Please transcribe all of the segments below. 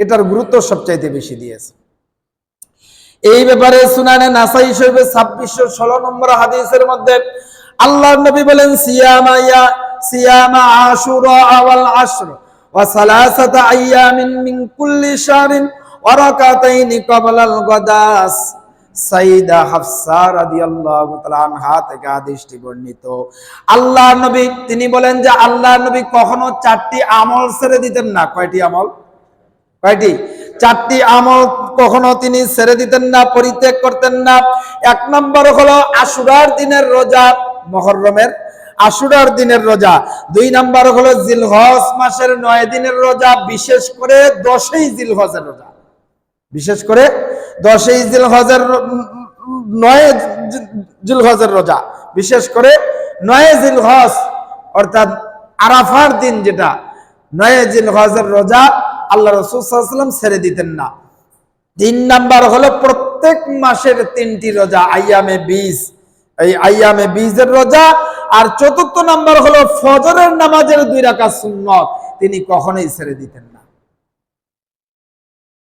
এটার গুরুত্ব সবচাইতে বেশি দিয়েছে। এই ব্যাপারে সুনানে নাসাই শরীফে ছাব্বিশশো ষোলো নম্বর হাদিসের মধ্যে আল্লাহ নবী বলেন, সিয়ামা ইয়া, সিয়ামা আওয়াল আশর আইয়ামিন মিন কুল্লি শাহরিন গাদাস। সাইদা হাফসা রাদিয়াল্লাহু তাআলা আনহা থেকে বর্ণিত। আল্লাহ নবী, তিনি বলেন যে আল্লাহ নবী কখনো চারটি আমল ছেড়ে দিতেন না। কয়টি আমল? কয়টি? চারটি আমল কখনো তিনি ছেড়ে দিতেন না, পরিত্যাগ করতেন না। এক নম্বর হলো আশুরার দিনের রোজা, মহরমের আশুরার দিনের রোজা। দুই নম্বর হলো জিলহজ মাসের নয় দিনের রোজা, বিশেষ করে দশই জিলহজের রোজা। বিশেষ করে দশই জিলহজের নয় জিলহজের রোজা। বিশেষ করে নয় জিলহজ, অর্থাৎ আরাফার দিন যেটা, নয় জিলহজের রোজা আল্লাহ রসুলাম ছেড়ে দিতেন না। তিন নাম্বার হলো প্রত্যেক মাসের তিনটি রোজা আইয়ামে বীজ। এই আইয়ামে বীজের রোজা। আর চতুর্থ নাম্বার হলো ফজরের নামাজের দুই রাকাত সুন্নত। তিনি কখনোই ছেড়ে দিতেন না।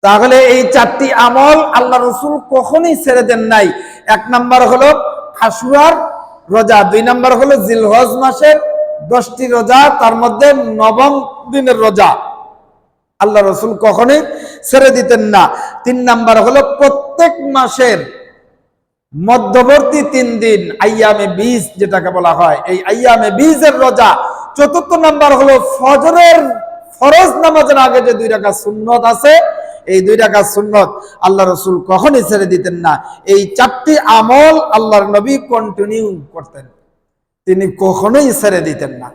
তাহলে এই চারটি আমল আল্লাহ রসুল কখনই ছেড়ে দেন নাই। এক নাম্বার হলো আশুরার রোজা। দুই নাম্বার হলো জিলহজ মাসের দশটি রোজা, তার মধ্যে নবম দিনের রোজা। আল্লাহ রসুল কখনই ছেড়ে দিতেন না। তিন নাম্বার হলো প্রত্যেক মাসের মধ্যবর্তী তিন দিন আইয়ামে বীজ যেটাকে বলা হয়, এই আইয়ামে বীজের রোজা। চতুর্থ নাম্বার হলো ফজরের ফরজ নামাজের আগে যে দুই রাখা সুন্নত আছে, এই দুই রাখা সুন্নত আল্লাহ রসুল কখনই ছেড়ে দিতেন না। এই চারটি আমল আল্লাহর নবী কন্টিনিউ করতেন। তিনি কখনোই ছেড়ে দিতেন না।